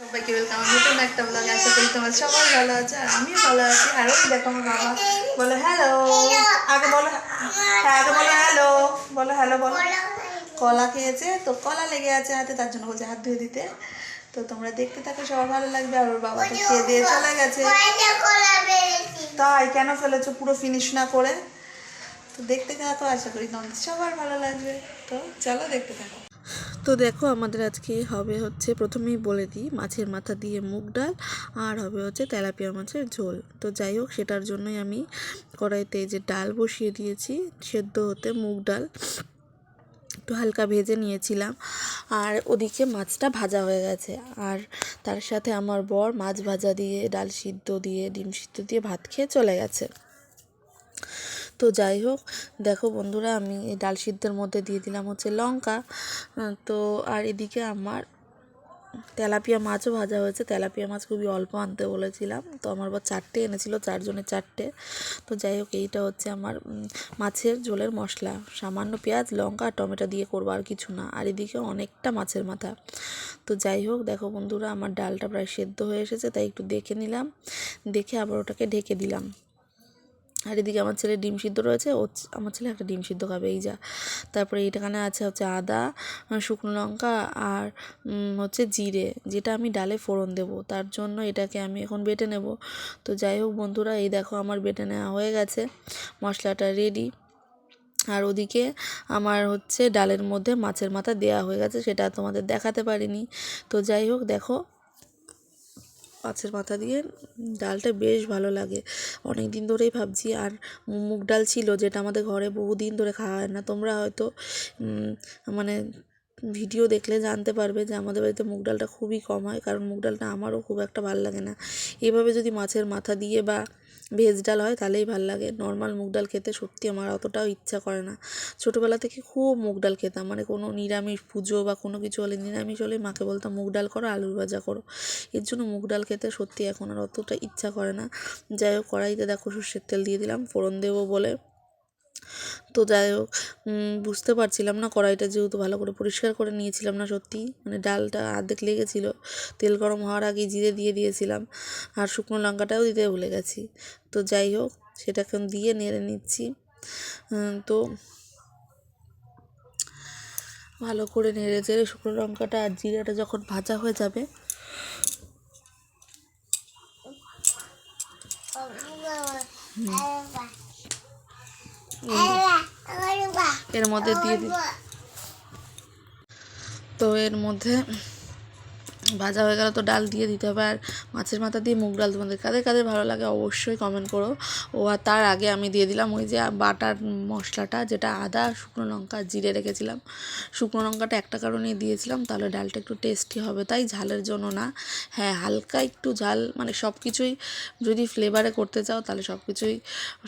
সবাইকে ওয়েলকাম নতুন একটা ব্লগ আশা করি তোমার সবাই ভালো আছে আমিও ভালো আছি। আর দেখো আমার বাবা, বলো হ্যালো আগে বলো হ্যাঁ আগে বলো হ্যালো বলো হ্যালো বলো। কলা খেয়েছে? তো কলা লেগে আছে হাতে, তার জন্য বলছে হাত ধুয়ে দিতে। তো তোমরা দেখতে থাকো, সবার ভালো লাগবে। আর ওর বাবা তো খেয়ে দিয়ে চলে গেছে। তাই কেন ফেলেছো? পুরো ফিনিশ না করে। তো দেখতে থাকো, আশা করি তোমাদের সবার ভালো লাগবে। তো চলো দেখতে থাকো। তো দেখো আমাদের আজকে হবে হচ্ছে প্রথমেই বলে দিই, মাছের মাথা দিয়ে মুগ ডাল আর হবে হচ্ছে তেলাপিয়া মাছের ঝোল। তো যাই হোক, সেটার জন্যই আমি কড়াইতে যে ডাল বসিয়ে দিয়েছি, সেদ্ধ হতে মুগ ডাল। একটু হালকা ভেজে নিয়েছিলাম আর ওদিকে মাছটা ভাজা হয়ে গেছে। আর তার সাথে আমার বর মাছ ভাজা দিয়ে, ডাল সিদ্ধ দিয়ে, ডিম সিদ্ধ দিয়ে ভাত খেয়ে চলে গেছে। তো যাই হোক, দেখো বন্ধুরা, আমি এই ডাল সিদ্ধের মধ্যে দিয়ে দিলাম হচ্ছে লঙ্কা। তো আর এদিকে আমার তেলাপিয়া মাছও ভাজা হয়েছে। তেলাপিয়া মাছ খুবই অল্প আনতে বলেছিলাম। তো আমার বা চারটে এনেছিল চারজনের চারটে। তো যাই হোক, এইটা হচ্ছে আমার মাছের ঝোলের মশলা। সামান্য পেঁয়াজ, লঙ্কা আর টমেটো দিয়ে করব আর কিছু না। আর এদিকে অনেকটা মাছের মাথা। তো যাই হোক, দেখো বন্ধুরা, আমার ডালটা প্রায় সেদ্ধ হয়ে এসেছে, তাই একটু দেখে নিলাম। দেখে আবার ওটাকে ঢেকে দিলাম। আর এদিকে আমার ছেলে ডিম সিদ্ধ রয়েছে, ও আমার ছেলে একটা ডিম সিদ্ধ খাবে, এই যা। তারপরে এইটাখানে আছে হচ্ছে আদা শুকনো লঙ্কা আর হচ্ছে জিরে, যেটা আমি ডালে ফোড়ন দেবো। তার জন্য এটাকে আমি এখন বেটে নেব। তো যাই হোক বন্ধুরা, এই দেখো আমার বেটে নেওয়া হয়ে গেছে। মশলাটা রেডি আর ওদিকে আমার হচ্ছে ডালের মধ্যে মাছের মাথা দেওয়া হয়ে গেছে, সেটা তোমাদের দেখাতে পারিনি। তো যাই হোক দেখো মাছের মাথা দিয়ে। ডালটা বেশ ভালো লাগে। অনেক দিন ধরেই ভাবছি, আর মুগ ডাল ছিল যেটা আমাদের ঘরে বহুদিন ধরে খাওয়া হয় না। তোমরা হয়তো মানে ভিডিও দেখলে জানতে পারবে যে আমাদের বাড়িতে মুগ ডালটা খুবই কম হয়, কারণ মুগ ডালটা আমারও খুব একটা ভালো লাগে না। এভাবে যদি মাছের মাথা দিয়ে বা ভেজ ডাল হয় তাহলেই ভালো লাগে। নর্মাল মুগ ডাল খেতে সত্যি আমার অতটাও ইচ্ছা করে না। ছোটোবেলা থেকে খুব মুগ ডাল খেতাম মানে কোনো নিরামিষ পুজো বা কোনো কিছু হলে, নিরামিষ হলে মাকে বলতাম, মুগ ডাল করো, আলুর ভাজা করো। এর জন্য মুগ ডাল খেতে সত্যি এখন আর অতটা ইচ্ছা করে না। যাই হোক, কড়াইতে দেখো সর্ষের তেল দিয়ে দিলাম, ফোড়ন দেবো বলে তো যাই হোক বুঝতে পারছিলাম না কড়াইটা যেহেতু ভালো করে পরিষ্কার করে নিয়েছিলাম না সত্যি। মানে ডালটা অর্ধেক লেগেছিল, তেল গরম হওয়ার আগে জিরে দিয়ে দিয়েছিলাম আর শুকনো লঙ্কাটাও দিতে ভুলে গেছি। তো যাই হোক, সেটা সেটাকে দিয়ে নেড়ে নিচ্ছি। তো ভালো করে নেড়ে চেড়ে শুকনো লঙ্কাটা আর জিরাটা যখন ভাজা হয়ে যাবে মধ্যে দিয়ে দিই। তো এর মধ্যে ভাজা হয়ে গেল তো ডাল দিয়ে দিতে হবে আর মাছের মাথা দিয়ে মুগ ডাল তোমাদের কাদের কাদের ভালো লাগে অবশ্যই কমেন্ট করো। ও আর তার আগে আমি দিয়ে দিলাম ওই যে বাটার মশলাটা, যেটা আদা, শুকনো লঙ্কা, জিরে রেখেছিলাম। শুকনো লঙ্কাটা একটা কারণেই দিয়েছিলাম, তাহলে ডালটা একটু টেস্টি হবে। তাই ঝালের জন্য না হ্যাঁ হালকা একটু ঝাল মানে সব কিছুই যদি ফ্লেভারে করতে চাও, তাহলে সব কিছুই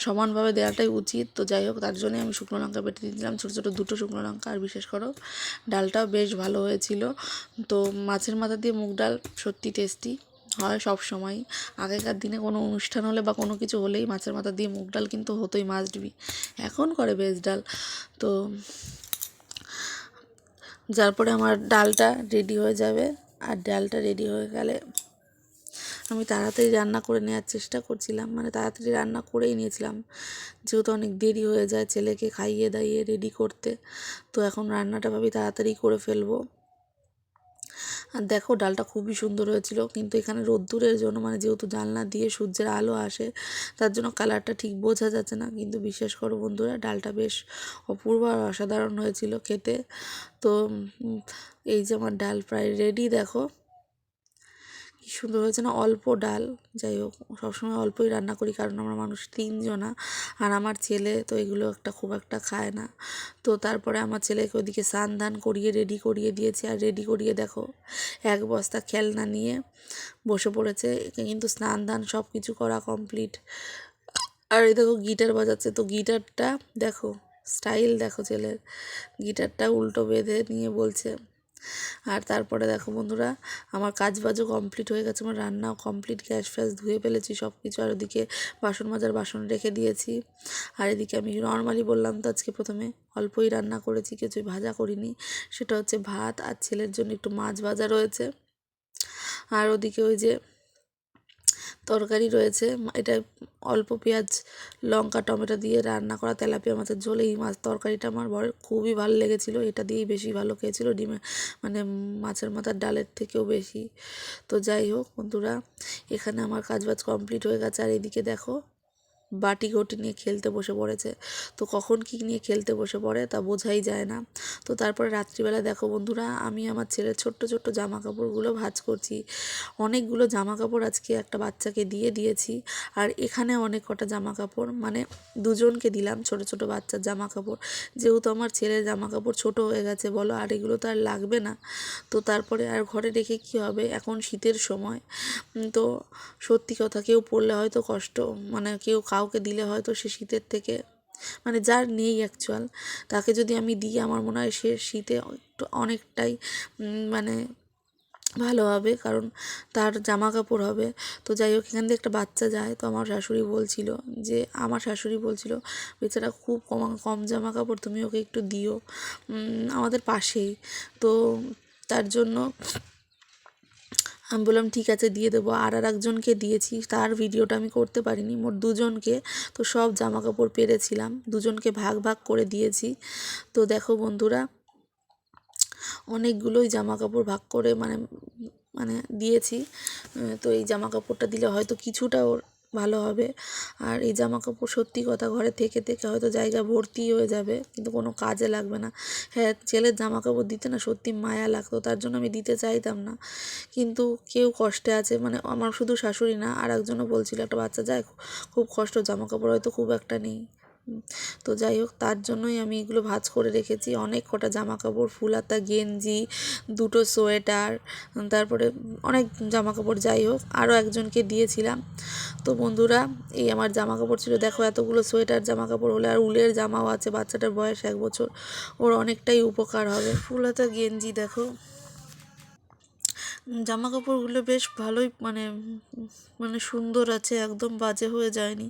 সমানভাবে দেওয়াটাই উচিত। তো যাই হোক, তার জন্যই আমি শুকনো লঙ্কা বেটে দিয়ে দিলাম, ছোটো ছোটো দুটো শুকনো লঙ্কা, আর বিশেষ করো, ডালটাও বেশ ভালো হয়েছিল। তো মাছের মাথা দিয়ে মুগ ডাল সত্যি টেস্টি হয় সব সময়। আগেকার দিনে কোনো অনুষ্ঠান হলে বা কোনো কিছু হলেই মাছের মাথা দিয়ে মুগ ডাল কিন্তু হতোই মাস্ট বি এখন করে ভেজ ডাল। তো যার পরে আমার ডালটা রেডি হয়ে যাবে। আর ডালটা রেডি হয়ে গেলে আমি তাড়াতাড়ি রান্না করে নেওয়ার চেষ্টা করছিলাম। মানে তাড়াতাড়ি রান্না করেই নিয়েছিলাম। যেহেতু অনেক দেরি হয়ে যায় ছেলেকে খাইয়ে দাইয়ে রেডি করতে। তো এখন রান্নাটা ভাবি তাড়াতাড়ি করে ফেলব। আর দেখো ডালটা খুবই সুন্দর হয়েছিল, কিন্তু এখানে রোদ্দুরের জন্য মানে যেহেতু জানলা দিয়ে সূর্যের আলো আসে, তার জন্য কালারটা ঠিক বোঝা যাচ্ছে না। কিন্তু বিশ্বাস করো বন্ধুরা, ডালটা বেশ অপূর্ব আর অসাধারণ হয়েছিল খেতে। তো এই যে আমার ডাল প্রায় রেডি দেখো। কি সুন্দর হয়েছে না, অল্প ডাল। যাই হোক, সবসময় অল্পই রান্না করি, কারণ আমরা মানুষ তিনজনা। আর আমার ছেলে তো এগুলো একটা খুব একটা খায় না। তো তারপরে আমার ছেলেকে ওদিকে স্নান ধান করিয়ে রেডি করিয়ে দিয়েছে। আর রেডি করিয়ে দেখো, এক বস্তা খেলনা নিয়ে বসে পড়েছে। কিন্তু স্নান ধান সব কিছু করা কমপ্লিট আর এই দেখো গিটার বাজাচ্ছে। তো গিটারটা দেখো স্টাইল দেখো ছেলের। গিটারটা উল্টো বেঁধে নিয়ে বলছে আর তারপরে দেখো বন্ধুরা, আমার কাজ বাজও কমপ্লিট হয়ে গেছে, আমার রান্নাও কমপ্লিট গ্যাস ফ্যাস ধুয়ে ফেলেছি সব কিছু আর ওদিকে বাসন মাজার বাসন রেখে দিয়েছি। আর এদিকে আমি নর্মালি বললাম তো আজকে প্রথমে অল্পই রান্না করেছি, কিছুই ভাজা করিনি, সেটা হচ্ছে ভাত আর ছেলের জন্য একটু মাছ ভাজা রয়েছে। আর ওদিকে ওই যে তরকারি রয়েছে। এটা অল্প পেঁয়াজ, লঙ্কা, টমেটো দিয়ে রান্না করা তেলাপিয়া মাছের ঝোল। এই মাছ তরকারিটা আমার বরের খুবই ভালো লেগেছিলো। এটা দিয়েই বেশি ভালো খেয়েছিল। ডিমে মানে মাছের মাথার ডালের থেকেও বেশি। তো যাই হোক বন্ধুরা, এখানে আমার কাজবাজ কমপ্লিট হয়ে গেছে। আর এদিকে দেখো বাটি ঘটি নিয়ে খেলতে বসে পড়েছে। তো কখন কী নিয়ে খেলতে বসে পড়ে তা বোঝাই যায় না। তো তারপরে রাত্রিবেলা দেখো বন্ধুরা, আমি আমার ছেলের ছোট্ট ছোট্ট জামা কাপড়গুলো ভাজ করছি। অনেকগুলো জামা কাপড় আজকে একটা বাচ্চাকে দিয়ে দিয়েছি আর এখানে অনেক কটা জামা কাপড় মানে দুজনকে দিলাম ছোট ছোট বাচ্চার জামা কাপড় যেহেতু আমার ছেলের জামা কাপড় ছোট হয়ে গেছে, বলো আর এগুলো তো আর লাগবে না। তো তারপরে আর ঘরে রেখে কি হবে? এখন শীতের সময়। তো সত্যি কথা, কেউ পড়লে হয়তো কষ্ট মানে কেউ কাউকে দিলে হয়তো সে শীতের থেকে মানে যার নেই অ্যাকচুয়াল তাকে যদি আমি দিই, আমার মনে হয় সে শীতে একটু অনেকটাই মানে ভালো হবে, কারণ তার জামা কাপড় হবে। তো যাই হোক, এখান থেকে একটা বাচ্চা যায়, তো আমার শাশুড়ি বলছিল যে, আমার শাশুড়ি বলছিল, বেচারা খুব কম কম জামা কাপড় তুমি ওকে একটু দিও। আমাদের পাশেই। তো তার জন্য আমি বললাম, ঠিক আছে, দিয়ে দেবো। আর আর একজনকে দিয়েছি, তার ভিডিওটা আমি করতে পারিনি, মোট দুজনকে। তো সব জামা কাপড় পেরেছিলাম, দুজনকে ভাগ ভাগ করে দিয়েছি। তো দেখো বন্ধুরা, অনেকগুলোই জামা কাপড় ভাগ করে মানে মানে দিয়েছি। তো এই জামা কাপড়টা দিলে হয়তো কিছুটা ওর ভালো হবে। আর এই জামা কাপড় সত্যি কথা ঘরে থেকে থেকে হয়তো জায়গা ভর্তি হয়ে যাবে, কিন্তু কোনো কাজে লাগবে না। হ্যাঁ ছেলের জামা কাপড় দিতে না সত্যি মায়া লাগতো, তার জন্য আমি দিতে চাইতাম না। কিন্তু কেউ কষ্টে আছে মানে আমার শুধু শাশুড়ি না আর একজনও বলছিল, একটা বাচ্চা যায়, খুব কষ্ট জামা কাপড় হয়তো খুব একটা নেই। তো যাই হোক, তার জন্যই আমি এগুলো ভাজ করে রেখেছি। অনেক কটা জামা কাপড় ফুলাতা গেঞ্জি, দুটো সোয়েটার তারপরে অনেক জামা কাপড় যাই হোক, আরও একজনকে দিয়েছিলাম। তো বন্ধুরা, এই আমার জামা কাপড় ছিল। দেখো, এতগুলো সোয়েটার জামা কাপড় হলে আর উলের জামাও আছে, বাচ্চাটার বয়স এক বছর। ওর অনেকটাই উপকার হবে। ফুলাতা গেঞ্জি, দেখো। জামা কাপড়গুলো বেশ ভালোই মানে মানে সুন্দর আছে, একদম বাজে হয়ে যায়নি।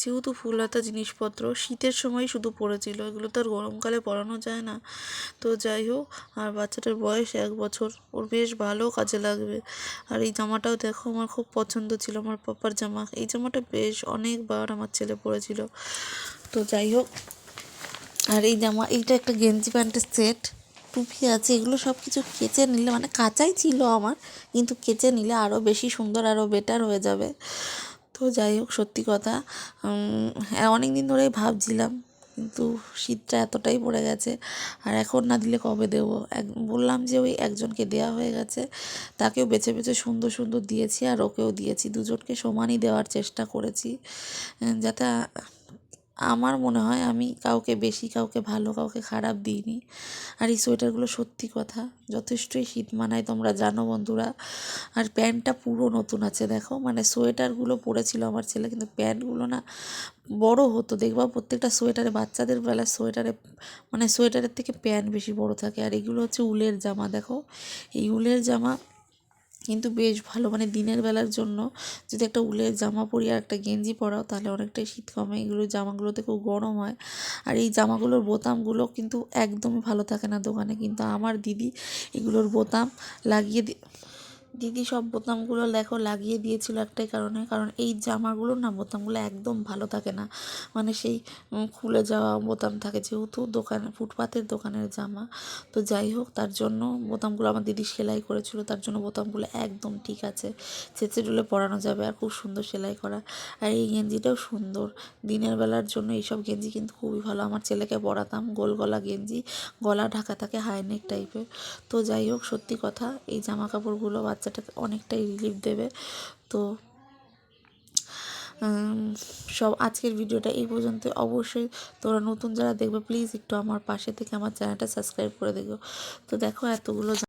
যেহেতু ফুল হাতা জিনিসপত্র, শীতের সময় শুধু পরেছিল এগুলো তো আর গরমকালে পরানো যায় না। তো যাই হোক, আর বাচ্চাটার বয়স এক বছর, ওর বেশ ভালো কাজে লাগবে। আর এই জামাটাও দেখো, আমার খুব পছন্দ ছিল, আমার পাপার জামা। এই জামাটা বেশ অনেকবার আমার ছেলে পরেছিল। তো যাই হোক, আর এই জামা, এইটা একটা গেঞ্জি প্যান্টের সেট। টুপি আছে, এগুলো সব কিছু কেচে নিলে মানে কাঁচাই ছিল আমার, কিন্তু কেচে নিলে আরও বেশি সুন্দর আরও বেটার হয়ে যাবে। তো যাই হোক, সত্যি কথা অনেক দিন ধরেই ভাবছিলাম, কিন্তু শীতটা এতটাই পড়ে গেছে, আর এখন না দিলে কবে দেবো? এক, বললাম যে ওই একজনকে দেওয়া হয়ে গেছে, তাকেও বেছে বেছে সুন্দর সুন্দর দিয়েছি, আর ওকেও দিয়েছি, দুজনকে সমানই দেওয়ার চেষ্টা করেছি যাতে আমার মনে হয় আমি কাউকে বেশি, কাউকে ভালো, কাউকে খারাপ দিইনি। আর এই সোয়েটারগুলো সত্যি কথা, যথেষ্টই শীত মানায় তোমরা জানো বন্ধুরা। আর প্যান্টটা পুরো নতুন আছে, দেখো। মানে সোয়েটারগুলো পরেছিল আমার ছেলে, কিন্তু প্যান্টগুলো না বড় হতো। দেখবা প্রত্যেকটা সোয়েটারে, বাচ্চাদের বেলা সোয়েটারে মানে সোয়েটারের থেকে প্যান্ট বেশি বড় থাকে। আর এগুলো হচ্ছে উলের জামা, দেখো। এই উলের জামা কিন্তু বেশ ভালো। মানে দিনের বেলার জন্য যদি একটা উলের জামা পরি আর একটা গেঞ্জি পরাও, তাহলে অনেকটাই শীত কমে। এগুলো জামাগুলোতে খুব গরম হয়। আর এই জামাগুলোর বোতামগুলো কিন্তু একদমই ভালো থাকে না দোকানে। কিন্তু আমার দিদি এগুলোর বোতাম লাগিয়ে দি দিদি সব বোতামগুলো দেখো লাগিয়ে দিয়েছিল একটাই কারণে, কারণ এই জামাগুলো না বোতামগুলো একদম ভালো থাকে না। মানে সেই খুলে যাওয়া বোতাম থাকে, যেহেতু দোকানে, ফুটপাতের দোকানের জামা। তো যাই হোক, তার জন্য বোতামগুলো আমার দিদি সেলাই করেছিল, তার জন্য বোতামগুলো একদম ঠিক আছে। চেঁচে ডুলে পরানো যাবে আর খুব সুন্দর সেলাই করা। আর এই গেঞ্জিটাও সুন্দর। দিনের বেলার জন্য এইসব গেঞ্জি কিন্তু খুবই ভালো। আমার ছেলেকে পরাতাম গোল গলা গেঞ্জি, গলা ঢাকা থাকে হাইনেক টাইপের। তো যাই হোক, সত্যি কথা, এই জামা কাপড়গুলো বাচ্চাটাকে অনেকটাই রিলিফ দেবে। তো সব আজকের ভিডিওটা এই পর্যন্ত। অবশ্যই তোরা নতুন যারা দেখবে প্লিজ একটু আমার পাশে থেকে আমার চ্যানেলটা সাবস্ক্রাইব করে দেখো তো দেখো এতগুলো